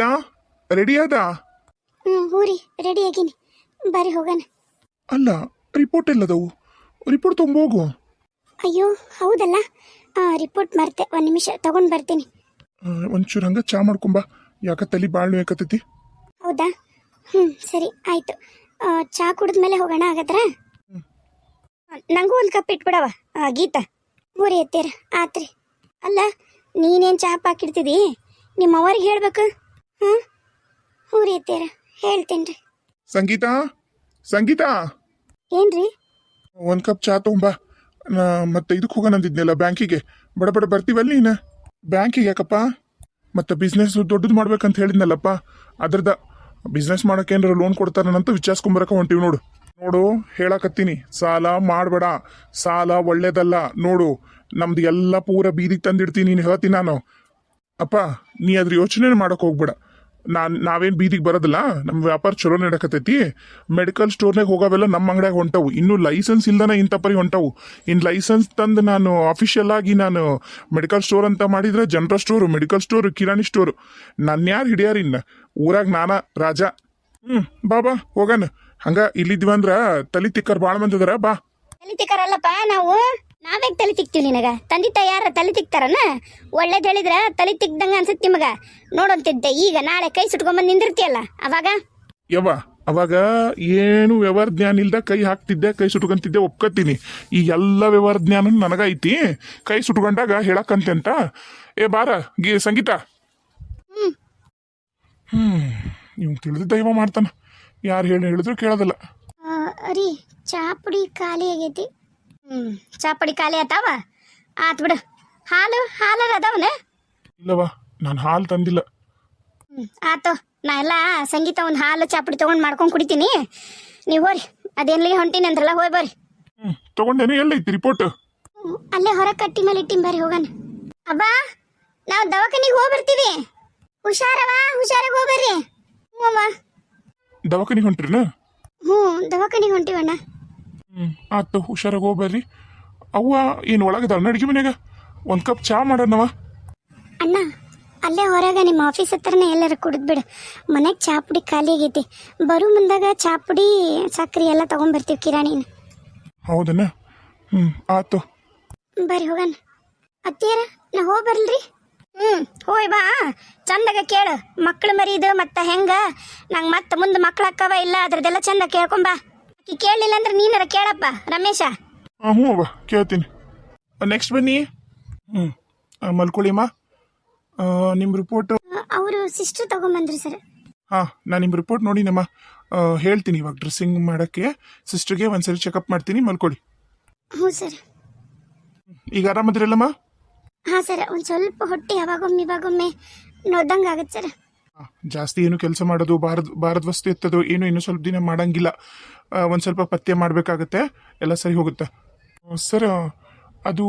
ಸಂಗೀತ ready ಆದ? ಹ್ಞೂ ಹೂರಿ ready ಆಗಿನಿ. ಬರ್ರಿ ಹೋಗೋಣ. ಅಲ್ಲ ರಿಪೋರ್ಟ್ ಎಲ್ಲದವು? ರಿಪೋರ್ಟ್ ತೊಗೊಂಬೋಗು ಅಯ್ಯೋ ಹೌದಲ್ಲ. ರಿಪೋರ್ಟ್ ಮರ್ತೆ ಒಂದು ನಿಮಿಷ ತಗೊಂಡು ಬರ್ತೀನಿ. ಒಂಚೂರು ಹಂಗ ಚಾ ಮಾಡ್ಕೊಂಬ ಯಾಕ ತಲೆ ಬಾಳ್ ಬೇಕತ್ತೈತಿ ಹೌದಾ? ಹ್ಞೂ ಸರಿ ಆಯಿತು. ಚಾ ಕುಡಿದ್ಮೇಲೆ ಹೋಗೋಣ ಹಾಗಾದ್ರೆ? ನಂಗೂ ಒಂದು ಕಪ್ ಇಟ್ಬಿಡವ ಗೀತಾ. ಮೂರಿ ಎತ್ತೀರ ಆತ್ರಿ. ಅಲ್ಲ ನೀನೇನು ಚಹಾ ಹಾಕಿಡ್ತಿದಿ ನಿಮ್ಮ ಅವ್ರಿಗೆ ಹೇಳ್ಬೇಕು. ಹಾಂ ಹೂರಿ ಎತ್ತೀರ ಹೇಳ್ತೀನಿ ರೀ. ಸಂಗೀತ? ಸಂಗೀತ? ಏನ್ರಿ? ಒಂದು ಕಪ್ ಚಾ ತೊಗೊಂಬ ನಾ ಮತ್ತೆ ಇದಕ್ಕೆ ಹೋಗೋಣ ಅಂದಿದ್ನಲ್ಲ ಬ್ಯಾಂಕಿಗೆ. ಬಡ ಬಡ ಬರ್ತೀವಲ್ಲ ನೀನು? ಬ್ಯಾಂಕಿಗೆ ಯಾಕಪ್ಪ? ಮತ್ತೆ ಬಿಸ್ನೆಸ್ ದೊಡ್ಡದು ಮಾಡ್ಬೇಕಂತ ಹೇಳಿದ್ನಲ್ಲಪ್ಪ. ಅದ್ರದ ಬಿಸ್ನೆಸ್ ಮಾಡಕ್ಕೆ ಏನಾರ ಲೋನ್ ಕೊಡ್ತಾರಂತ ವಿಚಾರಿಸ್ಕೊಂಬರಕ ಹೊಂಟಿವಿ ನೋಡು. ನೋಡು ಹೇಳಕತ್ತೀನಿ. ಸಾಲ ಮಾಡಬೇಡ. ಸಾಲ ಒಳ್ಳೇದಲ್ಲ. ನೋಡು ನಮ್ದು ಎಲ್ಲ ಪೂರ ಬೀದಿಗೆ ತಂದಿಡ್ತೀನಿ ನೀನು ಹೇಳ್ತೀನಿ ನಾನು. ಅಪ್ಪ ನೀ ಅದ್ರ ಯೋಚನೆ ಮಾಡೋಕೆ ಹೋಗ್ಬೇಡ. ನಾನ್ ನಾವೇನ್ ಬೀದಿಗೆ ಬರೋದಿಲ್ಲ. ನಮ್ಮ ವ್ಯಾಪಾರ ಚಲೋ ನಡಕತೈತಿ. ಮೆಡಿಕಲ್ ಸ್ಟೋರ್ನಾಗ ಹೋಗೋವೆಲ್ಲ ನಮ್ಮ ಅಂಗಡ್ಯಾಗ ಹೊಂಟವು. ಇನ್ನು ಲೈಸೆನ್ಸ್ ಇಲ್ದನ ಇಂಥ ಪರಿ ಹೊಂಟವು. ಇನ್ನು ಲೈಸೆನ್ಸ್ ತಂದು ನಾನು ಅಫಿಷಿಯಲ್ ಆಗಿ ನಾನು ಮೆಡಿಕಲ್ ಸ್ಟೋರ್ ಅಂತ ಮಾಡಿದ್ರೆ ಜನರಲ್ ಸ್ಟೋರು ಮೆಡಿಕಲ್ ಸ್ಟೋರ್ ಕಿರಾಣಿ ಸ್ಟೋರು ನನ್ನ ಯಾರು ಹಿಡಿಯಾರ ಇನ್ನ? ಊರಾಗ ನಾನ ರಾಜ. ಹ್ಮ್, ಬಾ ಬಾ, ಹೋಗಣ. ಹಂಗ ಇಲ್ಲಿದ್ವಿ ಅಂದ್ರೆ ತಲಿ ತಿಕ್ಕರ್ ಭಾಳ ಮಂದಿ ಅದಾರ, ಬಾ. ತಲೆ ತಿಕ್ಕರಲ್ಲಪ್ಪ ನಾವು? ನಾವ್ಯಾಕೆ ತಲೆ ತಿಕ್ತೀವಿ ನಿನಗ? ತಂದೆ ತಾಯಿ ಯಾರ ತಲೆ ತಿಕ್ತಾರನ? ಒಳ್ಳೇದ್ ಹೇಳಿದ್ರ ತಲೆ ತಿಕ್ದಂಗ ಅನ್ಸತ್ ನಿಮಗ. ನೋಡಂತಿದ್ದೆ ಈಗ ನಾಳೆ ಕೈ ಸುಟ್ಕೊಂಬಂದ್ ನಿಂದಿರ್ತೀಯಲ್ಲ ಅವಾಗ? ಯವ್ವ ಅವಾಗ ಏನು ವ್ಯವಹಾರ ಜ್ಞಾನ ಇಲ್ದ ಕೈ ಹಾಕ್ತಿದ್ದೆ ಕೈ ಸುಟ್ಕೊಂತಿದ್ದೆ ಒಪ್ಕೊತೀನಿ. ಈ ಎಲ್ಲ ವ್ಯವಹಾರ ಜ್ಞಾನ ನನಗೈತಿ. ಕೈ ಸುಟ್ಕೊಂಡಾಗ ಹೇಳಕ್ಕಂತೆ ಅಂತ ಏ ಬಾರ ಗೀ ಸಂಗೀತ. ಹ್ಮ್. ಇವ್ ತಿಳಿದ ದೈವ ಮಾಡ್ತಾನ. ಯಾರು ಹೇಳಿ ಹೇಳಿದ್ರು ಕೇಳೋದಿಲ್ಲ. ಅರಿ ರೀ ಚಾಪುಡಿ ಖಾಲಿ ಆಗೈತಿ. ಹ್ಮ್ ಚಾಪುಡಿ ಖಾಲಿ ಆತಾವ? ಆತ್ ಬಿಡು. ಹಾಲು ಹಾಲರ ಅದಾವನ? ಇಲ್ಲವಾ ನಾನು ಹಾಲು ತಂದಿಲ್ಲ. ಹ್ಞೂ ಆತು ನಾ ಎಲ್ಲ ಸಂಗೀತ ಒಂದು ಹಾಲು ಚಾಪಡಿ ತಗೊಂಡ್ ಮಾಡ್ಕೊಂಡ್ ಕುಡಿತೀನಿ. ನೀವು ಹೋರಿ ಅದೇನ್ಲಿ ಹೊಂಟೀನಿ ಅಂದ್ರಲ್ಲ ಹೋಯ್ ಬರ್ರಿ. ತಗೊಂಡೇನೆ ಎಲ್ಲ ಎಲ್ಲೈತಿ ರಿಪೋರ್ಟ್ ಅಲ್ಲೇ ಹೊರ ಕಟ್ಟಿ ಮೇಲೆ ಇಟ್ಟಿನ್ ಬರ್ರಿ ಹೋಗನ್ ಅಬ್ಬಾ ನಾವು ದವಾಖಾನಿಗೆ ಹೋಗಿ ಬರ್ತೀವಿ. ಹುಷಾರವ ಹುಷಾರಾಗಿ ಹೋಗ್ಬರ್ರಿ ಹ್ಞೂ ಅವ್ವ. ದವಾಖಾನಿಗೆ ಹೊಂಟ್ರಿನ? ಹ್ಞೂ ದವಾಖಾನಿಗೆ ಹೊಂಟಿವಣ್ಣ. ಹ್ಮ್. ಆತು ಹುಷಾರಾಗಿ ಹೋಗ್ಬರ್ರಿ ಅವ್ವ ಏನು ದಣ್ಣ ಅಡಿಗೆ ಮನ್ಯಾಗ. ಒಂದು ಕಪ್ ಚಾ ಮಾಡೋಣವ ಅಣ್ಣ ಅಲ್ಲೇ ಹೊರಗ ನಿಮ್ಮ ಆಫೀಸ್ ಹತ್ರನೇ ಎಲ್ಲರ ಕುಡಿದ್ಬಿಡು ಮನೆಗೆ ಚಾಪುಡಿ ಖಾಲಿ ಆಗೈತಿ. ಬರೋ ಮುಂದಾಗ ಚಾಪುಡಿ ಸಕ್ಕರೆ ಎಲ್ಲ ತಗೊಂಡ್ಬರ್ತೀವಿ ಕಿರಾಣಿ. ಹೌದನ? ಹ್ಮ್ ಆತು. ಬರ್ರಿ ಹೋಗಣ. ಅತ್ತಿಯರ ನಾ ಹೋಗಿ ಬರ್ಲ್ರಿ. ಹ್ಞೂ ಹೋಯ್ ಬಾ. ಚಂದಾಗ ಕೇಳು. ಮಕ್ಳು ಮರಿದು ಮತ್ತೆ ಹೆಂಗ? ನಂಗೆ ಮತ್ತೆ ಮುಂದೆ ಮಕ್ಳು ಅಕ್ಕವ ಇಲ್ಲ ಅದ್ರದ್ದೆಲ್ಲ ಚಂದ ಕೇಳ್ಕೊಂಬಾ ಆಕಿ ಕೇಳಲಿಲ್ಲ ಅಂದ್ರೆ ನೀನಾರ ಕೇಳಪ್ಪ ರಮೇಶ. ಹಾಂ ಹ್ಞೂ ಅವ್ವ ಕೇಳ್ತೀನಿ. ನೆಕ್ಸ್ಟ್ ಬನ್ನಿ. ಹ್ಞೂ ಮಲ್ಕೊಳ್ಳಿಮ್ಮ. ನಿಮ್ಮ ರಿಪೋರ್ಟ್ ಅವರು ಸಿಸ್ಟರ್ ತಗೊಂಬಂದ್ರಿ ಸರ್ ಹಾಂ ನಾನು ನಿಮ್ಮ ರಿಪೋರ್ಟ್ ನೋಡಿನಮ್ಮ. ಹೇಳ್ತೀನಿ ಇವಾಗ ಡ್ರೆಸ್ಸಿಂಗ್ ಮಾಡೋಕ್ಕೆ. ಸಿಸ್ಟರ್ಗೆ ಒಂದ್ಸರಿ ಚೆಕಪ್ ಮಾಡ್ತೀನಿ ಮಲ್ಕೊಳ್ಳಿ. ಹ್ಞೂ ಸರ್ ಈಗ ಆರಾಮದ್ರಲ್ಲಮ್ಮ ಹಾಂ ಸರ್ ಒಂದು ಸ್ವಲ್ಪ ಹೊಟ್ಟೆ ಯಾವಾಗೊಮ್ಮೆ ಇವಾಗೊಮ್ಮೆ ನೋಡ್ದಂಗೆ ಆಗತ್ತೆ ಸರ್ ಜಾಸ್ತಿ ಏನು ಕೆಲಸ ಮಾಡೋದು ಭಾರದ ಬಾರದ ವಸ್ತು ಎತ್ತದು ಏನು ಇನ್ನೂ ಸ್ವಲ್ಪ ದಿನ ಮಾಡಂಗಿಲ್ಲ. ಒಂದು ಸ್ವಲ್ಪ ಪಥ್ಯ ಮಾಡಬೇಕಾಗತ್ತೆ ಎಲ್ಲ ಸರಿ ಹೋಗುತ್ತೆ. ಸರ್ ಅದು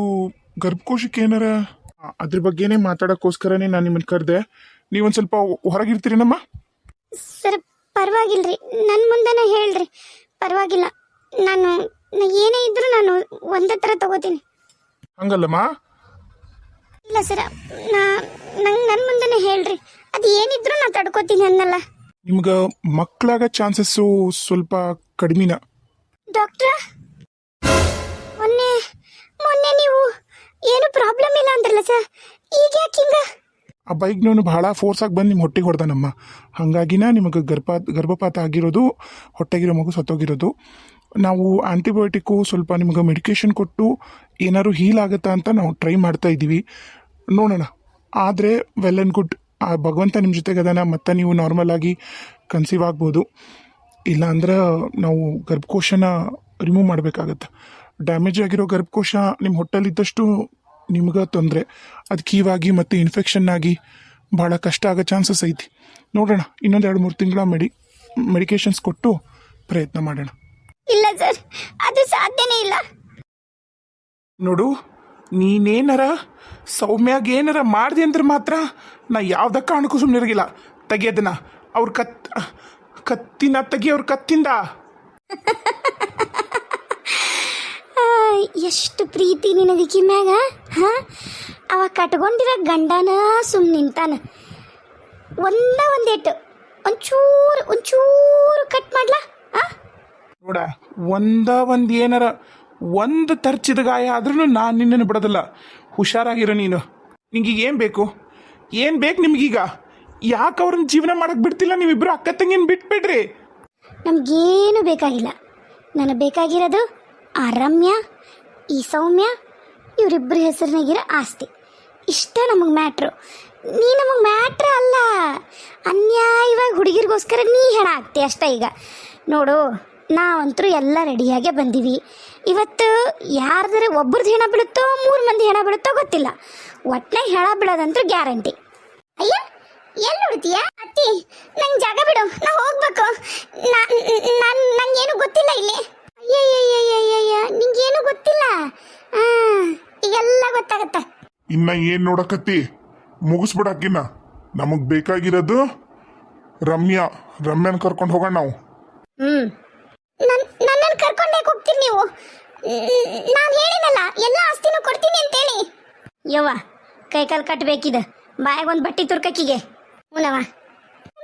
ಗರ್ಭಕೋಶಕ್ಕೆ ಏನಾರ ಅದ್ರ ಬಗ್ಗೆನೇ ಮಾತಾಡೋಕ್ಕೋಸ್ಕರನೇ ನಾನು ನಿಮ್ಮನ್ನು ಕರೆದೆ. ನೀವೊಂದು ಸ್ವಲ್ಪ ಹೊರಗಿರ್ತೀರೇನಮ್ಮ? ಸರ್ ಪರವಾಗಿಲ್ರಿ. ನನ್ನ ಮುಂದೆನೇ ಹೇಳ್ರಿ. ಪರವಾಗಿಲ್ಲ. ನಾನು ಏನೇ ಇದ್ರೂ ನಾನು ಒಂದೇ ಥರ ತಗೋತೀನಿ. ಹಂಗಲ್ಲಮ್ಮ? ಇಲ್ಲ ಸರ್ ನಾ ನಂಗೆ ನನ್ನ ಮುಂದೆನೇ ಹೇಳ್ರಿ. ಅದು ಏನಿದ್ರು ನಾ ತಡ್ಕೋತೀನಿ ಅನ್ನಲ್ಲ. ನಿಮ್ಗೆ ಮಕ್ಕಳಾಗ ಚಾನ್ಸಸ್ಸು ಸ್ವಲ್ಪ ಕಡಿಮೆನ? ಡಾಕ್ಟ್ರ ಮೊನ್ನೆ ಮೊನ್ನೆ ನೀವು ಏನು ಪ್ರಾಬ್ಲಮ್ ಇಲ್ಲ ಅಂದ್ರಲ್ಲ ಸರ್? ಈಗ ಯಾಕೆ ಹಿಂಗ? ಆ ಬೈಕ್ನವನು ಬಹಳ ಫೋರ್ಸ್ ಆಗಿ ಬಂದು ನಿಮ್ಮ ಹೊಟ್ಟೆಗೆ ಹೊಡೆದನಮ್ಮ. ಹಾಗಾಗಿನ ನಿಮಗೆ ಗರ್ಭ ಗರ್ಭಪಾತ ಆಗಿರೋದು ಹೊಟ್ಟೆಗಿರೋ ಮಗು ಸತ್ತೋಗಿರೋದು. ನಾವು ಆಂಟಿಬಯೋಟಿಕ್ಕು ಸ್ವಲ್ಪ ನಿಮ್ಗೆ ಮೆಡಿಕೇಶನ್ ಕೊಟ್ಟು ಏನಾದ್ರು ಹೀಲ್ ಆಗುತ್ತಾ ಅಂತ ನಾವು ಟ್ರೈ ಮಾಡ್ತಾ ಇದ್ದೀವಿ ನೋಡೋಣ. ಆದರೆ ವೆಲ್ ಆ್ಯಂಡ್ ಗುಡ್ ಆ ಭಗವಂತ ನಿಮ್ಮ ಜೊತೆಗೆ ಅದಾನ ಮತ್ತೆ ನೀವು ನಾರ್ಮಲ್ ಆಗಿ ಕನ್ಸೀವ್ ಆಗ್ಬೋದು. ಇಲ್ಲ ಅಂದ್ರೆ ನಾವು ಗರ್ಭಕೋಶನ ರಿಮೂವ್ ಮಾಡಬೇಕಾಗತ್ತೆ. ಡ್ಯಾಮೇಜ್ ಆಗಿರೋ ಗರ್ಭಕೋಶ ನಿಮ್ಮ ಹೊಟ್ಟೆಲಿದ್ದಷ್ಟು ನಿಮ್ಗೆ ತೊಂದರೆ. ಅದು ಕೀವಾಗಿ ಮತ್ತು ಇನ್ಫೆಕ್ಷನ್ ಆಗಿ ಭಾಳ ಕಷ್ಟ ಆಗೋ ಚಾನ್ಸಸ್ ಐತಿ. ನೋಡೋಣ ಇನ್ನೊಂದು ಎರಡು ಮೂರು ತಿಂಗಳ ಮೆಡಿ ಮೆಡಿಕೇಶನ್ಸ್ ಕೊಟ್ಟು ಪ್ರಯತ್ನ ಮಾಡೋಣ. ಇಲ್ಲ ಸರ್ ಅದು ಸಾಧ್ಯನೇ ಇಲ್ಲ. ನೋಡು ನೀನೇನಾರ? ಸೌಮ್ಯಾಗ ಏನಾರ ಮಾಡ್ದೆ ಅಂದ್ರೆ ಮಾತ್ರ ನಾ ಯಾವ್ದ ಕಾರಣಕ್ಕೂ ಸುಮ್ಮನೆ ಇರಗಿಲ್ಲ. ತೆಗಿಯೋದನ್ನ ಅವ್ರ ಕತ್ ಕತ್ತಿನ ತೆಗಿ ಅವ್ರ ಕತ್ತಿಂದ. ಎಷ್ಟು ಪ್ರೀತಿ ನಿನಗೆ ಕಿಮ್ಯಾಗ ಹಾ? ಅವ ಕಟ್ಕೊಂಡಿರೋ ಗಂಡನ ಸುಮ್ ನಿಂತಾನ. ಒಂದ ಒಂದೇಟು ಒಂಚೂರು ಒಂಚೂರು ಕಟ್ ಮಾಡ್ಲಾ? ನೋಡ ಒಂದ ಒಂದು ಏನಾರ ಒಂದು ತರ್ಚಿದ ಗಾಯ ಆದ್ರೂ ನಾನು ನಿನ್ನನ್ನು ಬಿಡೋದಿಲ್ಲ. ಹುಷಾರಾಗಿರೋ ನೀನು. ನಿಮಗೀಗ ಏನು ಬೇಕು? ಏನು ಬೇಕು ನಿಮಗೀಗ? ಯಾಕೆ ಅವ್ರನ್ನ ಜೀವನ ಮಾಡಕ್ಕೆ ಬಿಡ್ತಿಲ್ಲ ನೀವಿಬ್ಬರು ಅಕ್ಕ ತಂಗಿನ ಬಿಟ್ಬಿಡ್ರಿ? ನಮಗೇನು ಬೇಕಾಗಿಲ್ಲ. ನನಗೆ ಬೇಕಾಗಿರೋದು ಆ ರಮ್ಯ ಈ ಸೌಮ್ಯ ಇವರಿಬ್ಬರ ಹೆಸರಿನಾಗಿರೋ ಆಸ್ತಿ. ಇಷ್ಟ ನಮಗೆ ಮ್ಯಾಟ್ರು. ನೀ ನಮಗೆ ಮ್ಯಾಟ್ರ್ ಅಲ್ಲ. ಅನ್ಯಾಯವಾಗಿ ಹುಡುಗಿರಿಗೋಸ್ಕರ ನೀ ಹೆಣ ಆಗ್ತಿ ಅಷ್ಟೇ ಈಗ. ನೋಡು ನಾವಂತರೂ ಎಲ್ಲ ರೆಡಿಯಾಗೆ ಬಂದೀವಿ. ಇವತ್ತು ಯಾರ್ದಾರೆ ಒಬ್ರದ್ದು ಹೆಣ ಬೀಳುತ್ತೋ ಮೂರು ಮಂದಿ ಹೆಣ ಬೀಳುತ್ತೋ ಗೊತ್ತಿಲ್ಲ. ಒಟ್ಟನೆ ಹೆಣ ಬೀಳೋದಂತೂ ಗ್ಯಾರಂಟಿ. ಅಯ್ಯ ಎಲ್ಲಿ ಹುಡುತೀಯ ಅತ್ತಿ ನಂಗೆ ಜಾಗ ಬಿಡು ನಾ ಹೋಗ್ಬೇಕು. ನಾನು ನಂಗೇನು ಗೊತ್ತಿಲ್ಲ ಇಲ್ಲಿ. ಅಯ್ಯಯ್ಯಯ್ಯಯ್ಯಯ್ಯ ನಿಂಗೇನು ಗೊತ್ತಿಲ್ಲ? ಆ ಈಗೆಲ್ಲ ಗೊತ್ತಾಗತ್ತ. ಇನ್ನ ಏನ್ ನೋಡಕತ್ತಿ? ಮುಗಿಸ್ಬಿಡಕ್ಕಿನ್ನ ನಮಗೆ ಬೇಕಾಗಿರೋದು ರಮ್ಯಾ ರಮ್ಯಾನ್ ಕರ್ಕೊಂಡು ಹೋಗೋಣ ನಾವು. ಹ್ಮ್ ನನ್ ನನ್ನನ್ನು ಕರ್ಕೊಂಡೇ ಹೋಗ್ತೀರಿ ನೀವು? ನಾನು ಹೇಳಿನಲ್ಲ, ಎಲ್ಲ ಆಸ್ತಿನೂ ಕೊಡ್ತೀನಿ ಅಂತೇಳಿ. ಯವ್ವ ಕೈ ಕಾಲು ಕಟ್ಟಬೇಕಿದ ಬಾಯಾಗ ಒಂದು ಬಟ್ಟಿ ತುರ್ಕಕ್ಕಿಗೆ ಹ್ಞೂನವ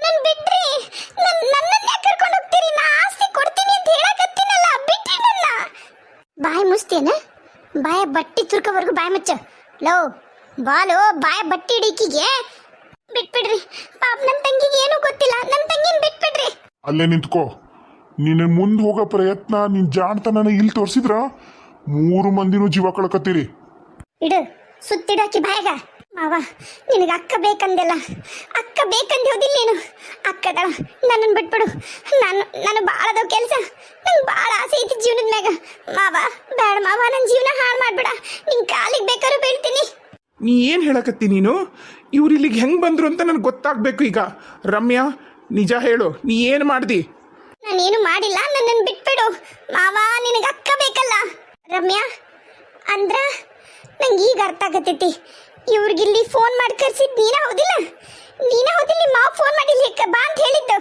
ನನ್ನ ಬಿಟ್ರಿ, ನನ್, ನನ್ನನ್ನೇ ಕರ್ಕೊಂಡು ಹೋಗ್ತೀರಿ, ನಾ ಆಸ್ತಿ ಕೊಡ್ತೀನಿ ಅಂತ ಹೇಳಕತ್ತೀನಲ್ಲ, ಬಿಟ್ರಿ ಬಾಯಿ ಮುಚ್ತೇನ? ಬಾಯ ಬಟ್ಟಿ ತುರ್ಕವರೆಗೂ ಬಾಯಿ ಮುಚ್ಚ. ಲೋ ಬಾಲು, ಬಾಯ ಬಟ್ಟಿ ಹಿಡಿಕಿಗೆ. ಬಿಟ್ಬಿಡ್ರಿ. ಪಾಪ ನನ್ನ ತಂಗಿಗೆ ಏನೂ ಗೊತ್ತಿಲ್ಲ ನನ್ನ ತಂಗಿನ ಬಿಟ್ಬಿಡ್ರಿ. ಅಲ್ಲೇ ನಿಂತ್ಕೋ. ನಿನ್ನ ಮುಂದೆ ಹೋಗೋ ಪ್ರಯತ್ನ ನಿನ್ ಜಾಣತನ ಇಲ್ಲಿ ತೋರಿಸಿದ್ರ? ಮೂರು ಮಂದಿನೂ ಜೀವ ಕಳ್ಕತ್ತೀರಿ. ಇಡು ಸುತ್ತಿಡಾಕಿ ಬಾಯಗ. ಮಾವ ನಿನಗೆ ಅಕ್ಕ ಬೇಕಂದೆಲ್ಲ. ಅಕ್ಕ ಬೇಕಂದು ಹೋದಿಲ್ಲ ನೀನು. ಅಕ್ಕದ ನನ್ನನ್ನು ಬಿಟ್ಬಿಡು. ನಾನು ನಾನು ಭಾಳ ಅದಾವ ಕೆಲಸ. ನಂಗೆ ಭಾಳ ಆಸೆ ಐತಿ ಜೀವನದ ಮ್ಯಾಗ. ಮಾವ ಬೇಡ ಮಾವ ನನ್ನ ಜೀವನ ಹಾಳು ಮಾಡ್ಬೇಡ. ನಿನ್ ಕಾಲಿಗೆ ಬೇಕಾದ್ರೂ ಬೀಳ್ತೀನಿ. ನೀ ಏನು ಹೇಳಕತ್ತಿ ನೀನು? ಇವ್ರು ಇಲ್ಲಿಗೆ ಹೆಂಗೆ ಬಂದರು ಅಂತ ನನಗೆ ಗೊತ್ತಾಗಬೇಕು ಈಗ. ರಮ್ಯಾ ನಿಜ ಹೇಳು ನೀ ಏನು ಮಾಡ್ದಿ? ನಾನೇನು ಮಾಡಿಲ್ಲ, ನನ್ನನ್ನು ಬಿಟ್ಬಿಡು. ಮಾವ, ನಿನಗೆ ಅಕ್ಕ ಬೇಕಲ್ಲ. ರಮ್ಯಾ, ಅಂದ್ರ ನಂಗೆ ಈಗ ಅರ್ಥ ಆಗತೈತಿ ಇವ್ರಿಗಿಲ್ಲಿ ಫೋನ್ ಮಾಡಿ ಕರ್ಸಿದ್ ನೀನ ಹೌದಿಲ್ಲ ನೀನ ಹೌದಿಲ್ಲ ಮಾವ ಫೋನ್ ಮಾಡಿ ಬಾ ಅಂತ ಹೇಳಿದ್ದು.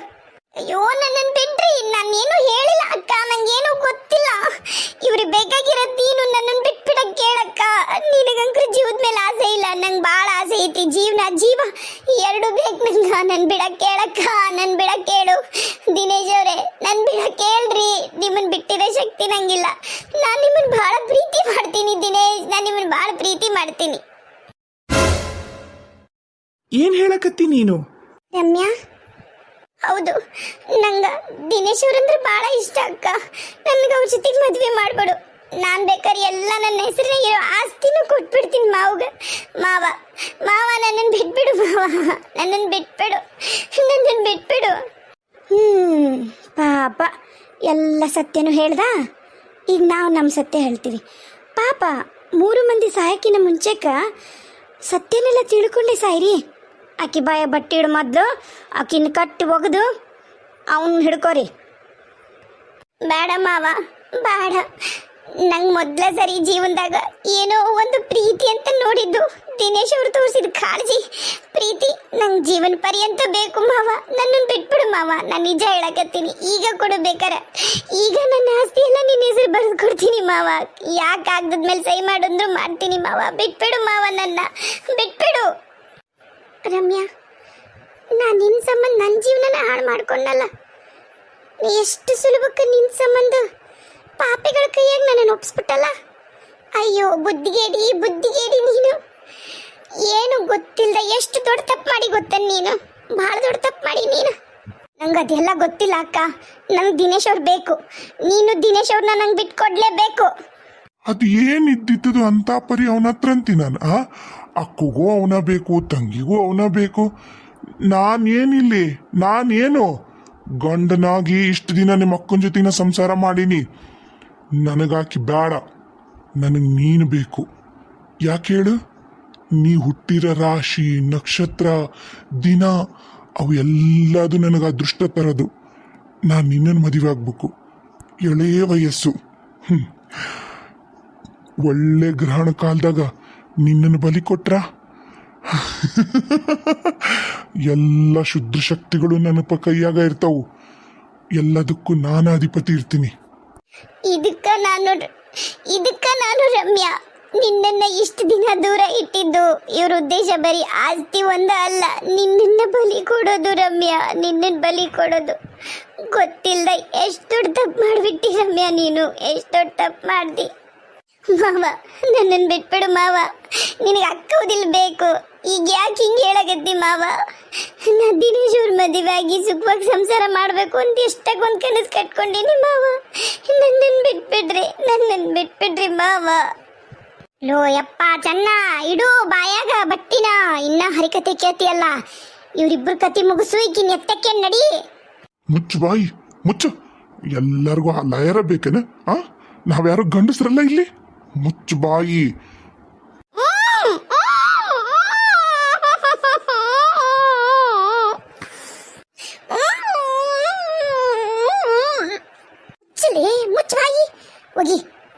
ಅಯ್ಯೋ ನನ್ನನ್ನು ಬಿಡ್ರಿ. ನಾನೇನು ಹೇಳಿಲ್ಲ ಅಕ್ಕ. ನಂಗೇನು ಗೊತ್ತಿಲ್ಲ. ಇವ್ರಿಗೆ ಬೇಕಾಗಿರೋದು ನೀನು ನನ್ನನ್ನು ಬಿಟ್ಬಿಡ ಕೇಳಕ್ಕ. ನಿನಗಂಕ್ರು ಜೀವದ ಮೇಲೆ ಆಸೆ ಇಲ್ಲ. ನಂಗೆ ಭಾಳ ಆಸೆ ಐತಿ. ಜೀವನ ಜೀವ ಎರಡು ಬೇಕು ನಂಗೆ. ನನ್ನ ಬಿಡ ಕೇಳಕ್ಕ. ನನ್ನ ಬಿಡ ಕೇಳು. ದಿನೇಶ್ ಅವರೇ ನನ್ನ ಬಿಡ ಕೇಳ್ರಿ. ನಿಮ್ಮನ್ನು ಬಿಟ್ಟಿರೋ ಶಕ್ತಿ ನಂಗಿಲ್ಲ. ನಾನು ನಿಮ್ಮನ್ನು ಭಾಳ ಪ್ರೀತಿ ಮಾಡ್ತೀನಿ ದಿನೇಶ್. ನಾನು ನಿಮ್ಮನ್ನು ಭಾಳ ಪ್ರೀತಿ ಮಾಡ್ತೀನಿ. ಏನು ಹೇಳಕತ್ತಿ ನೀನು? ರಮ್ಯಾ? ಹೌದು. ನಂಗ ದಿನೇಶ್ ಅವ್ರಂದ್ರೆ ಬಹಳ ಇಷ್ಟ ಅಕ್ಕ. ನನ್ಗೆ ಅವ್ರ ಜೊತೆಗೆ ಮದುವೆ ಮಾಡ್ಬಿಡು. ನಾನು ಬೇಕಾದ್ರೆ ಎಲ್ಲ ನನ್ನ ಹೆಸರಿನ ಇರೋ ಆಸ್ತಿನೂ ಕೊಟ್ಬಿಡ್ತೀನಿ ಮಾವಗ. ಮಾವ ಮಾವ ನನ್ನನ್ನು ಬಿಟ್ಬಿಡು ಮಾವ. ನನ್ನನ್ನು ಬಿಟ್ಬಿಡು. ನನ್ನನ್ನು ಬಿಟ್ಬಿಡು. ಹ್ಮ್, ಪಾಪ. ಎಲ್ಲ ಸತ್ಯನೂ ಹೇಳ್ದ? ಈಗ ನಾವು ನಮ್ಮ ಸತ್ಯ ಹೇಳ್ತೀವಿ. ಪಾಪ, ಮೂರು ಮಂದಿ ಸಾಯಕಿನ ಮುಂಚೆಕ ಸತ್ಯನೆಲ್ಲ ತಿಳ್ಕೊಂಡೆ ಸಾಯ್ರಿ. ಆಕಿ ಬಾಯ ಬಟ್ಟೆ ಇಡು ಮೊದ್ಲು, ಆಕಿನ ಕಟ್ಟಿ ಒಗೆದು, ಅವನ್ ಹಿಡ್ಕೋರಿ. ಬೇಡ ಮಾವ, ಬೇಡ. ನಂಗೆ ಮೊದ್ಲ ಸರಿ ಜೀವನದಾಗ ಏನೋ ಒಂದು ಪ್ರೀತಿ ಅಂತ ನೋಡಿದ್ದು. ದಿನೇಶ್ ಅವ್ರು ತೋರಿಸಿದ ಕಾಳಜಿ, ಪ್ರೀತಿ ನಂಗೆ ಜೀವನ ಪರ್ಯಂತ ಬೇಕು ಮಾವ. ನನ್ನನ್ನು ಬಿಟ್ಬಿಡು ಮಾವ, ನಾನು ನಿಜ ಹೇಳಕತ್ತೀನಿ. ಈಗ ಕೊಡು ಬೇಕಾರೆ. ಈಗ ನನ್ನ ಆಸ್ತಿಯನ್ನು ನಿನ್ನ ಹೆಸರು ಬರೆದು ಕೊಡ್ತೀನಿ ಮಾವ. ಯಾಕೆ ಆಗ್ದದ್ಮೇಲೆ ಸಹಿ ಮಾಡಂದ್ರು ಮಾಡ್ತೀನಿ ಮಾವ. ಬಿಟ್ಬಿಡು ಮಾವ ನನ್ನ. ಬಿಟ್ಬಿಡು. ರಮ್ಯಾ ನಾನು ನಿನ್ನ ಸಂಬಂಧ ನನ್ನ ಜೀವನನ ಹಾಳು ಮಾಡ್ಕೊಂಡಲ್ಲ. ಎಷ್ಟು ಸುಲಭಕ್ಕೆ ನಿನ್ನ ಸಂಬಂಧ ಪಾಪಿಗಳ ಕೈಯಾಗ ನನ್ನನ್ನು ಒಪ್ಸ್ಬಿಟ್ಟಲ್ಲ? ಅಯ್ಯೋ, ಬುದ್ಧಿಗೇಡಿ ಬುದ್ಧಿಗೇಡಿ ನೀನು. ಏನು ಗೊತ್ತಿಲ್ಲದ ಎಷ್ಟು ದೊಡ್ಡ ತಪ್ಪು ಮಾಡಿ ಗೊತ್ತ ನೀನು? ಭಾಳ ದೊಡ್ಡ ತಪ್ಪು ಮಾಡಿ ನೀನು. ನಂಗೆ ಅದೆಲ್ಲ ಗೊತ್ತಿಲ್ಲ ಅಕ್ಕ. ನಂಗೆ ದಿನೇಶ್ ಅವ್ರು ಬೇಕು. ನೀನು ದಿನೇಶ್ ಅವ್ರನ್ನ ನಂಗೆ ಬಿಟ್ಕೊಡ್ಲೇಬೇಕು. ಅದು ಏನ್ ಇದ್ದಿದ್ದು ಅಂತ ಪರಿ ಅವನ ಹತ್ರ ಅಂತೀನಿ ನಾನು. ಆ, ಅಕ್ಕಗೂ ಅವನ ಬೇಕು, ತಂಗಿಗೂ ಅವನ ಬೇಕು. ನಾನೇನಿಲ್ಲಿ, ನಾನೇನು? ಗಂಡನಾಗಿ ಇಷ್ಟು ದಿನ ನಿಮ್ಮ ಅಕ್ಕನ ಜೊತೆನ ಸಂಸಾರ ಮಾಡೀನಿ. ನನಗಾಕಿ ಬೇಡ ನನಗೆ ನೀನು ಬೇಕು. ಯಾಕೆ ಹೇಳು? ನೀ ಹುಟ್ಟಿರೋ ರಾಶಿ, ನಕ್ಷತ್ರ, ದಿನ, ಅವು ಎಲ್ಲದು ನನಗೆ ಅದೃಷ್ಟ ತರೋದು. ನಾನು ನಿನ್ನನ್ನು ಮದುವೆ ಆಗ್ಬೇಕು. ಎಳೆಯ ವಯಸ್ಸು. ಹ್ಞೂ ಒಳ್ಳೆ ಗ್ರಹಣ ಕಾಲದಾಗ ನಿನ್ನನ್ನು ಬಲಿ ಕೊಟ್ರ? ಎಲ್ಲ ಶುದ್ಧ ಶಕ್ತಿಗಳು ನನ್ನ ಪ ಕೈಯಾಗ ಇರ್ತಾವು. ಎಲ್ಲದಕ್ಕೂ ನಾನು ಅಧಿಪತಿ ಇರ್ತೀನಿ. ಇದಕ್ಕ ನಾನು ಇದಕ್ಕ ನಾನು ರಮ್ಯಾ. ನಿನ್ನನ್ನ ಇಷ್ಟು ದಿನ ದೂರ ಇಟ್ಟಿದ್ದು, ಇವ್ರ ಉದ್ದೇಶ ಬರೀ ಆಸ್ತಿ ಒಂದ ಅಲ್ಲ. ನಿನ್ನನ್ನ ಬಲಿ ಕೊಡೋದು ರಮ್ಯಾ ನಿನ್ನನ್ನ ಬಲಿ ಕೊಡೋದು. ಗೊತ್ತಿಲ್ಲದ ಎಷ್ಟು ದೊಡ್ಡ ತಪ್ಪು ಮಾಡಿಬಿಟ್ಟಿ ರಮ್ಯಾ ನೀನು. ಎಷ್ಟು ದೊಡ್ಡ ತಪ್ಪು ಮಾಡ್ದಿ. ಮಾವ ನನ್ನನ್ನು ಬಿಟ್ಬಿಡು ಮಾವ. ನಿನಗೆ ಅಕ್ಕೋದಿಲ್ಲ ಬೇಕು. ಈಗ ಯಾಕೆ ಹಿಂಗೆ ಹೇಳಕತ್ತಿ ಮಾವ? ನಾ ದಿನೇಶ್ ಅವ್ರ ಮದುವೆ ಆಗಿ ಸುಖವಾಗಿ ಸಂಸಾರ ಮಾಡಬೇಕು ಅಂತ ಎಷ್ಟಾಗೊಂದು ಕನಸು ಕಟ್ಕೊಂಡೀನಿ ಮಾವ. ನನ್ನನ್ನು ಬಿಟ್ಬಿಡ್ರಿ ನನ್ನನ್ನು ಬಿಟ್ಬಿಡ್ರಿ ಮಾವ. ಲೋ, ಯಪ್ಪ, ಚೆನ್ನ, ಇಡು ಬಾಯಾಗ ಬಟ್ಟಿನ. ಇನ್ನ ಹರಿಕತೆ ಕೇಳ್ತಿಯಲ್ಲ. ಇವರಿಬ್ರು ಕತಿ ಮುಗಿಸು, ಈಕಿನ ಎತ್ತಕ್ಕೆ ನಡಿ. ಮುಚ್ಚು ಬಾಯಿ, ಮುಚ್ಚು. ಎಲ್ಲರಿಗೂ ಆ ಬೇಕೇನ? ಆ? ನಾವ್ಯಾರು ಗಂಡಸ್ರಲ್ಲ ಇಲ್ಲಿ? ಮುಚ್ಚು ಬಾಯಿ ಮುಚ್ಚಲಿ ಮುಚ್ಚ ಬಾಯಿ ಹೋಗಿ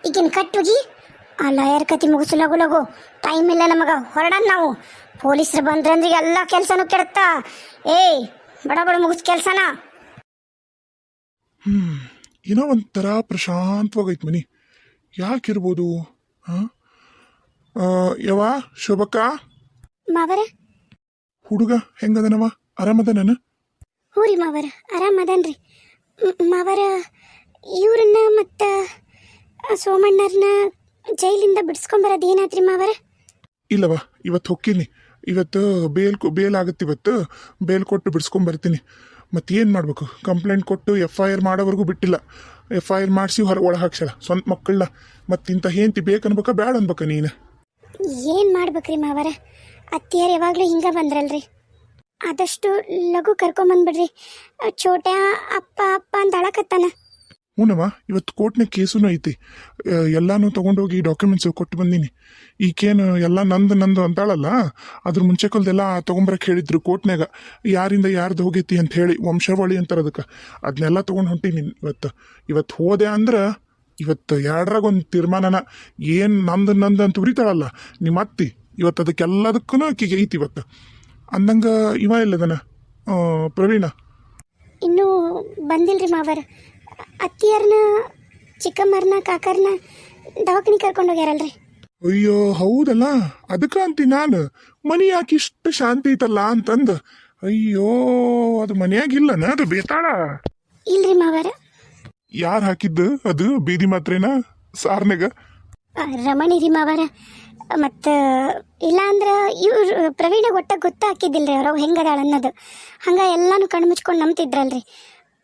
ಈಗಿನ ಕಟ್ ಹೋಗಿ ಆ ಲಾಯರ್ ಕತಿ ಮುಗಿಸು ಲಗು ಲಗು. ಟೈಮ್ ಇಲ್ಲ ನಮಗ ಹೊರಡನ್ ನಾವು. ಪೊಲೀಸರು ಬಂದ್ರಂದ್ರೆ ಎಲ್ಲ ಕೆಲಸನೂ ಕೆಡತ್ತ ಏಯ್ ಬಡ ಬಡ ಮುಗಿಸ್ ಕೆಲಸನ. ಏನೋ ಒಂಥರ ಪ್ರಶಾಂತವಾಗೈತೆ ಮನಿ. ಯಾಕಿರ್ಬೋದು? ಹಾಂ ಯವ ಶೋಭಕ್ಕ? ಮಾವರ? ಹುಡುಗ ಹೆಂಗದನವ? ಆರಾಮದನನ? ಹೂರಿ ಮಾವರ ಆರಾಮದನ್ರಿ. ಮಾವರ ಇವ್ರನ್ನ ಮತ್ತ ಸೋಮಣ್ಣರನ್ನ ಸೋಮಣ್ಣರ್ನ ಜೈಲಿಂದ ಬಿಡಿಸ್ಕೊಂಬರೋದು ಏನಾದ್ರಿ ಮಾವರ? ಇಲ್ಲವ ಇವತ್ತು ಹೊಕ್ಕೀನಿ. ಇವತ್ತು ಬೇಲ್ ಬೇಲ್ ಆಗುತ್ತೆ ಇವತ್ತು. ಬೇಲ್ ಕೊಟ್ಟು ಬಿಡಿಸ್ಕೊಂಬರ್ತೀನಿ. ಮತ್ತೇನು ಮಾಡಬೇಕು? ಕಂಪ್ಲೇಂಟ್ ಕೊಟ್ಟು ಎಫ್ ಐ ಆರ್ ಮಾಡೋವರೆಗೂ ಬಿಟ್ಟಿಲ್ಲ. ಎಫ್ ಐ ಆರ್ ಮಾಡಿಸಿ ಹೊರ ಒಳಗೆ ಹಾಕ್ಸಲ್ಲ ಸ್ವಂತ ಮಕ್ಕಳನ್ನ ಮತ್ತಿಂತ ಹೇಂತಿ ಬೇಕನ್ಬೇಕ ಬೇಡ ಅನ್ಬೇಕ ನೀನು? ಏನು ಮಾಡ್ಬೇಕ್ರಿ ಮಾವರ? ಅತ್ತಿಯರು ಯಾವಾಗಲೂ ಹಿಂಗೆ ಬಂದ್ರಲ್ರಿ. ಆದಷ್ಟು ಲಘು ಕರ್ಕೊಂಬಂದ್ಬಿಡ್ರಿ. ಛೋಟ ಅಪ್ಪ ಅಪ್ಪ ಅಂತ ಅಳಕತ್ತಾನ. ಹ್ಞೂನವ ಇವತ್ತು ಕೋರ್ಟ್ನಾಗ ಕೇಸೂ ಐತಿ. ಎಲ್ಲಾನು ತಗೊಂಡೋಗಿ ಡಾಕ್ಯುಮೆಂಟ್ಸ್ ಕೊಟ್ಟು ಬಂದೀನಿ. ಈಕೇನು ಎಲ್ಲ ನಂದು ನಂದು ಅಂತಾಳಲ್ಲ? ಅದ್ರ ಮುಂಚೆ ಕಲ್ದೆಲ್ಲ ತೊಗೊಂಬರಕ್ಕೆ ಹೇಳಿದ್ರು ಕೋರ್ಟ್ನಾಗ ಯಾರಿಂದ ಯಾರ್ದು ಹೋಗೈತಿ ಅಂತ ಹೇಳಿ, ವಂಶಾವಳಿ ಅಂತಾರೆ ಅದಕ್ಕೆ. ಅದನ್ನೆಲ್ಲ ತೊಗೊಂಡು ಹೊಂಟೀನಿ ಇವತ್ತು. ಇವತ್ತು ಹೋದೆ ಅಂದ್ರೆ ಇವತ್ತು ಎರಡ್ರಾಗ ಒಂದು ತೀರ್ಮಾನನ ಏನು ನಂದು ನಂದು ಅಂತ ಉರಿತಾಳಲ್ಲ, ನಿಮ್ಮ ಅತ್ತಿ. ಇವತ್ತು ಅದಕ್ಕೆಲ್ಲದಕ್ಕೂ ಆಕಿಗೆ ಐತಿ ಇವತ್ತು. ಅಂದಂಗೆ ಇವ ಇಲ್ಲದನ ಪ್ರವೀಣ. ಇನ್ನೂ ರೀ ಮಾವರ. ಅತ್ತಿಯರ್ನ ಚಿಕ್ಕಮ್ಮರ್ನ ಕಾಕರ್ನ ದವಾಖಾನೆ ಕರ್ಕೊಂಡು ಹೋಗ್ಯಾರಲ್ರಿ. ಅಯ್ಯೋ ಹೌದಲ್ಲ? ಅದಕ್ಕ ಅಂತಿ ನಾನು. ಮನಿ ಯಾಕೆ ಇಷ್ಟು ಶಾಂತಿ ಐತಲ್ಲ ಅಂತಂದು. ಅಯ್ಯೋ ಅದು ಮನ್ಯಾಗಿಲ್ಲನ ಅದು ಬೇತಾಳ ಇಲ್ರಿ ಮಾವರ. ಯಾರು ಹಾಕಿದ್ದು? ಅದು ಬೀದಿ ಮಾತ್ರೇನ? ಸಾರ್ನಾಗ ರಮಣಿ ರೀ ಮಾವರ. ಮತ್ತು ಇಲ್ಲ ಅಂದ್ರೆ ಇವ್ರು ಪ್ರವೀಣ ಒಟ್ಟ ಗೊತ್ತ ಹಾಕಿದ್ದಿಲ್ರಿ ಅವ್ರವ್ ಹೆಂಗದಾಳ ಅನ್ನೋದು. ಹಂಗೆ ಎಲ್ಲಾನು ಕಣ್ಣು ಮುಚ್ಕೊಂಡು ನಂಬ್ತಿದ್ರಲ್ರಿ.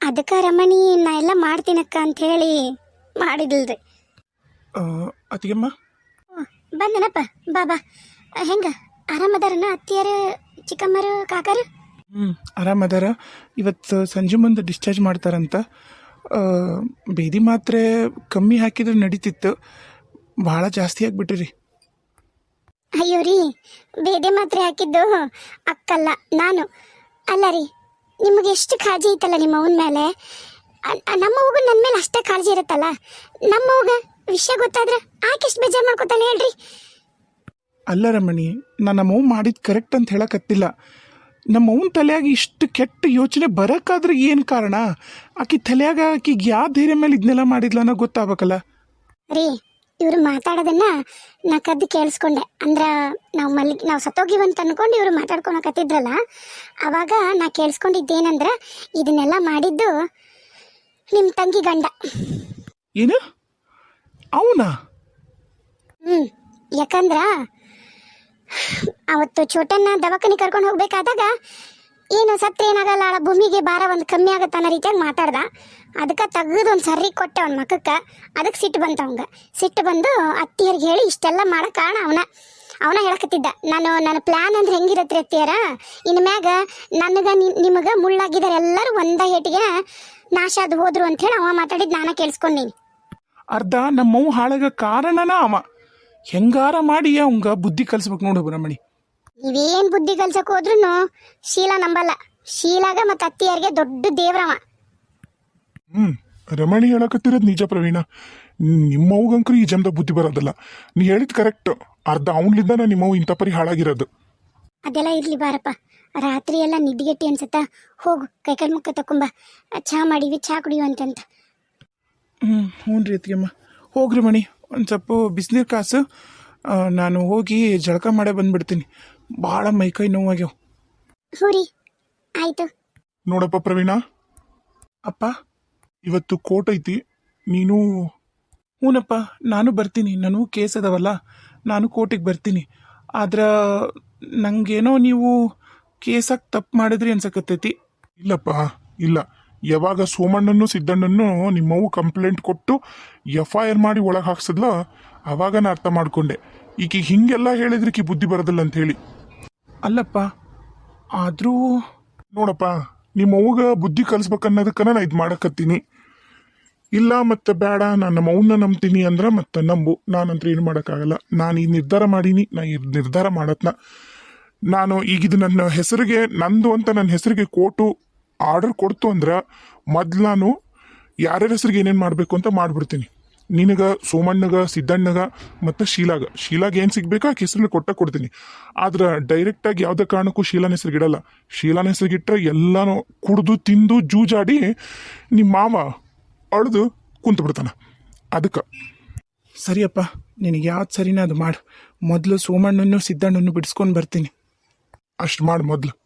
ಅದಕ್ಕೆ ರಮಣಿ ನಾ ಎಲ್ಲ ಮಾಡ್ತೀನಕ್ಕ ಅಂತ ಹೇಳಿ ಮಾಡಿದಿಲ್ರಿ ಅತ್ತಿಗೆಮ್ಮ? ಬಂದನಪ್ಪ ಬಾಬಾ ಹೆಂಗ ಆರಾಮದಾರನ ಅತ್ತಿಯರು ಚಿಕ್ಕಮ್ಮರು ಕಾಕರು? ಹ್ಞೂ ಆರಾಮದಾರ. ಇವತ್ತು ಸಂಜೆ ಮುಂದೆ ಡಿಸ್ಚಾರ್ಜ್ ಮಾಡ್ತಾರಂತ. ಆ, ಬೇದಿ ಮಾತ್ರೆ ಕಮ್ಮಿ ಹಾಕಿದ್ರೆ ನಡೀತಿತ್ತು. ಭಾಳ ಜಾಸ್ತಿ ಆಗಿಬಿಟ್ಟಿರಿ ಅಯ್ಯೋ ರೀ ಬೇದೆ ಮಾತ್ರೆ ಹಾಕಿದ್ದು ಅಕ್ಕಲ್ಲ ನಾನು. ಅಲ್ಲ ರೀ ನಿಮಗೆ ಎಷ್ಟು ಕಾಳಜಿ ಐತಲ್ಲ ನಿಮ್ಮ ಅವನ ಮೇಲೆ? ನಮ್ಮ ಹೋಗ ನನ್ನ ಮೇಲೆ ಅಷ್ಟೇ ಕಾಳಜಿ ಇರುತ್ತಲ್ಲ? ನಮ್ಮ ಹೋಗ ವಿಷಯ ಗೊತ್ತಾದ್ರೆ ಆಕೆ ಎಷ್ಟು ಬೇಜಾರು ಮಾಡ್ಕೊತಾನೆ ಹೇಳ್ರಿ. ಅಲ್ಲ ರಮಣಿ ನಾನು ನಮ್ಮ ಮಾಡಿದ್ದು ಕರೆಕ್ಟ್ ಅಂತ ಹೇಳಕತ್ತಿಲ್ಲ ನಮ್ಮ ಅವ್ನ ತಲೆಯಾಗಿ ಇಷ್ಟು ಕೆಟ್ಟ ಯೋಚನೆ ಬರೋಕ್ಕಾದ್ರೆ ಏನು ಕಾರಣ? ಆಕಿ ತಲೆಯಾಗ ಆಕಿಗೆ ಯಾವ ಧೈರ್ಯ ಮೇಲೆ ಇದನ್ನೆಲ್ಲ ಮಾಡಿದ್ಲ ಅನ್ನೋ ಗೊತ್ತಾಗಬೇಕಲ್ಲ? ರೀ ಇವ್ರು ಮಾತಾಡೋದನ್ನ ನಾ ಕದ್ದು ಕೇಳಿಸ್ಕೊಂಡೆ. ಅಂದ್ರ ನಾವು ಮಲ್ಲಿ ನಾವು ಸತ್ತೋಗಿವಂತ ಅನ್ಕೊಂಡು ಇವರು ಮಾತಾಡ್ಕೊಳಕತ್ತಿದ್ರಲ್ಲ ಅವಾಗ ನಾ ಕೇಳಿಸ್ಕೊಂಡಿದ್ದೇನಂದ್ರ ಇದನ್ನೆಲ್ಲ ಮಾಡಿದ್ದು ನಿಮ್ಮ ತಂಗಿ ಗಂಡ. ಏನು? ಅವನಾ? ಹ್ಮ್ ಯಾಕಂದ್ರ ಅವತ್ತು ಚೋಟನ್ನ ದವಾಖಾನೆ ಕರ್ಕೊಂಡು ಹೋಗ್ಬೇಕಾದಾಗ ಏನು ಸತ್ರ ಏನಾಗಲ್ಲ ಅಳ ಭೂಮಿಗೆ ಭಾರ ಒಂದು ಕಮ್ಮಿ ಆಗತ್ತೆ ಅನ್ನೋ ರೀತಿಯಾಗಿ ಮಾತಾಡ್ದ. ಅದಕ್ಕೆ ತೆಗೆದು ಒಂದು ಸರ್ರಿ ಕೊಟ್ಟೆ ಅವ್ನ ಮಕ್ಕಕ್ಕೆ. ಅದಕ್ಕೆ ಸಿಟ್ಟು ಬಂತ ಅವಂಗ. ಸಿಟ್ಟು ಬಂದು ಅತ್ತಿಯರಿಗೆ ಹೇಳಿ ಇಷ್ಟೆಲ್ಲ ಮಾಡೋ ಕಾರಣ ಅವನ. ಅವನ ಹೇಳಕತ್ತಿದ್ದ, ನಾನು, ನನ್ನ ಪ್ಲ್ಯಾನ್ ಅಂದ್ರೆ ಹೆಂಗಿರತ್ರಿ ಅತ್ತಿಯರ? ಇನ್ನು ಮ್ಯಾಗ ನನಗೆ ನಿಮಗೆ ಮುಳ್ಳಾಗಿದ್ದಾರೆ ಎಲ್ಲರೂ ಒಂದ ಏಟಿಗೆ ನಾಶ ಅದು ಹೋದ್ರು ಅಂತ ಹೇಳಿ ಅವ ಮಾತಾಡಿದ್ದು ನಾನು ಕೇಳಿಸ್ಕೊಂಡೀನಿ. ಅರ್ಧ ನಮ್ಮವ್ ಹಾಳಾಗ ಕಾರಣನ ಅವ. ಹೆಂಗಾರ ಮಾಡಿ ಅವಂಗ ಬುದ್ಧಿ ಕಲಿಸ್ಬೇಕು ನೋಡು ರಮಣಿ ನೀವೇನ್ ಬುದ್ಧಿ ಕಲ್ಸಕ್ ಹೋದ್ರು ಶೀಲಾ ನಂಬಲ್ಲ. ಶೀಲಾಗ ಮತ್ತೆ ಅತ್ತಿಯರಿಗೆ ದೊಡ್ಡ ದೇವ್ರವ. ಹ್ಮ್ ರಮಣಿ ಹೇಳಕತ್ತಿರೋದು ನಿಜ ಪ್ರವೀಣ. ನಿಮ್ಮ ಅವ್ಗಂಕ್ರು ಈ ಜನ್ಮದಾಗ ಬುದ್ಧಿ ಬರೋದಲ್ಲ. ನೀ ಹೇಳಿದ್ ಕರೆಕ್ಟ್. ಅರ್ಧ ಅವನ್ಲಿಂದನ ನಿಮ್ಮವ್ ಇಂಥ ಪರಿ ಹಾಳಾಗಿರೋದು. ಅದೆಲ್ಲ ಇರ್ಲಿ ಬಾರಪ್ಪ. ರಾತ್ರಿ ಎಲ್ಲ ನಿದ್ದೆಗೆಟ್ಟಿ ಅನ್ಸತ್ತ. ಹೋಗು ಕೈ ಮುಖ ತಕೊಂಬ. ಚಹಾ ಮಾಡಿವಿ ಚಹಾ ಕುಡಿಯುವ ಅಂತಂತ. ಹ್ಞೂ ಹ್ಞೂ ರೀ ಅತ್ತಿಗೆಮ್ಮ ಹೋಗ್ರಿ ಮಣಿ ಒಂದು ಸ್ವಲ್ಪ ಬಿಸಿನೀರು ಕಾಸು. ನಾನು ಹೋಗಿ ಜಳಕ ಮಾಡೇ ಬಂದ್ಬಿಡ್ತೀನಿ. ಭಾಳ ಮೈಕೈ ನೋವಾಗ್ಯಾವ. ಹ್ಞೂ ರೀ ಆಯಿತು. ನೋಡಪ್ಪ ಪ್ರವೀಣ. ಅಪ್ಪ ಇವತ್ತು ಕೋರ್ಟ್ ಐತಿ ನೀನು ಹ್ಞೂನಪ್ಪ ನಾನು ಬರ್ತೀನಿ ನಾನು ಕೇಸ್ ಅದಾವಲ್ಲ ನಾನು ಕೋರ್ಟಿಗೆ ಬರ್ತೀನಿ. ಆದ್ರೆ ನಂಗೇನೋ ನೀವು ಕೇಸಾಗಿ ತಪ್ಪು ಮಾಡಿದ್ರಿ ಅನ್ಸಕತ್ತೈತಿ. ಇಲ್ಲಪ್ಪ ಇಲ್ಲ. ಯಾವಾಗ ಸೋಮಣ್ಣನ್ನು ಸಿದ್ದಣ್ಣನ್ನು ನಿಮ್ಮವು ಕಂಪ್ಲೇಂಟ್ ಕೊಟ್ಟು ಎಫ್ ಐ ಆರ್ ಮಾಡಿ ಒಳಗೆ ಹಾಕ್ಸಿದ್ಲ ಅವಾಗ ನಾನು ಅರ್ಥ ಮಾಡಿಕೊಂಡೆ. ಈಕೆ ಹಿಂಗೆಲ್ಲ ಹೇಳಿದ್ರಿಕಿ ಬುದ್ಧಿ ಬರೋದಿಲ್ಲ ಅಂತ ಹೇಳಿ. ಅಲ್ಲಪ್ಪ, ಆದರೂ ನೋಡಪ್ಪ ನಿಮ್ಮ ಅವ್ಗ ಬುದ್ಧಿ ಕಲಿಸ್ಬೇಕನ್ನೋದಕ್ಕನ ನಾನು ಇದು ಮಾಡಕತ್ತೀನಿ. ಇಲ್ಲ ಮತ್ತೆ ಬೇಡ, ನಾನು ನಮ್ಮ ಅವನ್ನ ನಂಬ್ತೀನಿ ಅಂದ್ರೆ ಮತ್ತೆ ನಂಬು. ನಾನಂತ್ರ ಏನು ಮಾಡೋಕ್ಕಾಗಲ್ಲ. ನಾನು ಈ ನಿರ್ಧಾರ ಮಾಡೀನಿ, ನಾ ಈ ನಿರ್ಧಾರ ಮಾಡತ್ನ. ನಾನು ಈಗ ಇದು ನನ್ನ ಹೆಸರಿಗೆ, ನಂದು ಅಂತ ನನ್ನ ಹೆಸರಿಗೆ ಕೋಟು, ಆರ್ಡರ್ ಕೊಡ್ತು ಅಂದ್ರೆ ಮೊದ್ಲು ನಾನು ಯಾರ್ಯಾರ ಹೆಸರಿಗೆ ಏನೇನು ಮಾಡಬೇಕು ಅಂತ ಮಾಡ್ಬಿಡ್ತೀನಿ. ನಿನಗ, ಸೋಮಣ್ಣಗ, ಸಿದ್ದಣ್ಣಗ, ಮತ್ತು ಶೀಲಾಗ. ಶೀಲಾಗ ಏನು ಸಿಗ್ಬೇಕು? ಹೆಸರಲ್ಲಿ ಕೊಟ್ಟ ಕೊಡ್ತೀನಿ. ಆದ್ರೆ ಡೈರೆಕ್ಟಾಗಿ ಯಾವುದೇ ಕಾರಣಕ್ಕೂ ಶೀಲಾನ ಹೆಸರಿಗಿಡಲ್ಲ. ಶೀಲಾನ ಹೆಸರಿಗಿಟ್ರೆ ಎಲ್ಲಾನು ಕುಡ್ದು, ತಿಂದು, ಜೂಜಾಡಿ ನಿಮ್ಮ ಮಾವ ಅಳ್ದು ಕುಂತು ಬಿಡ್ತಾನೆ. ಅದಕ್ಕೆ. ಸರಿಯಪ್ಪ, ನಿನಗೆ ಯಾವ್ದು ಸರಿನ ಅದು ಮಾಡು. ಮೊದಲು ಸೋಮಣ್ಣನ್ನು ಸಿದ್ದಣ್ಣನ್ನು ಬಿಡಿಸ್ಕೊಂಡು ಬರ್ತೀನಿ. ಅಷ್ಟು ಮಾಡು ಮೊದ್ಲು.